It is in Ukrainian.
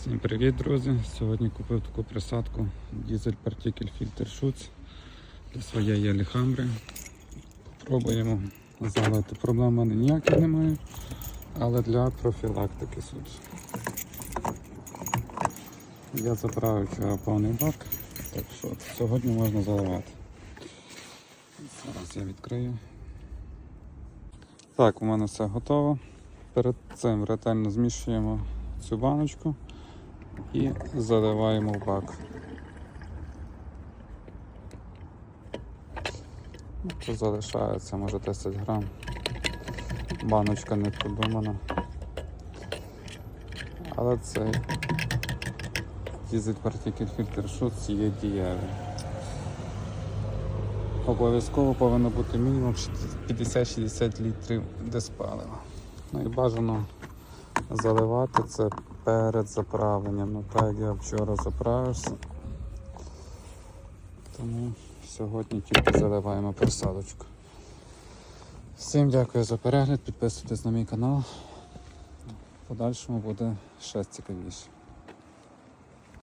Всім привіт, друзі! Сьогодні купив таку присадку Diesel Particle Filter Schutz для своєї аліхамбри. Пробуємо залити. Проблем в мене ніяких немає, але для профілактики суд. Я заправив повний бак, так що сьогодні можна заливати. Зараз я відкрию. Так, у мене все готово. Перед цим ретельно змішуємо цю баночку і заливаємо в бак. Тут залишається може 10 грам. Баночка не продумана. Але цей дізель партикель фільтр шуц є дієвий. Обов'язково повинно бути мінімум 50-60 літрів диспалива. Ну і бажано заливати це перед заправленням. Ну так як я вчора заправився. Тому сьогодні тільки заливаємо присадочку. Всім дякую за перегляд, підписуйтесь на мій канал. В подальшому буде ще цікавіше.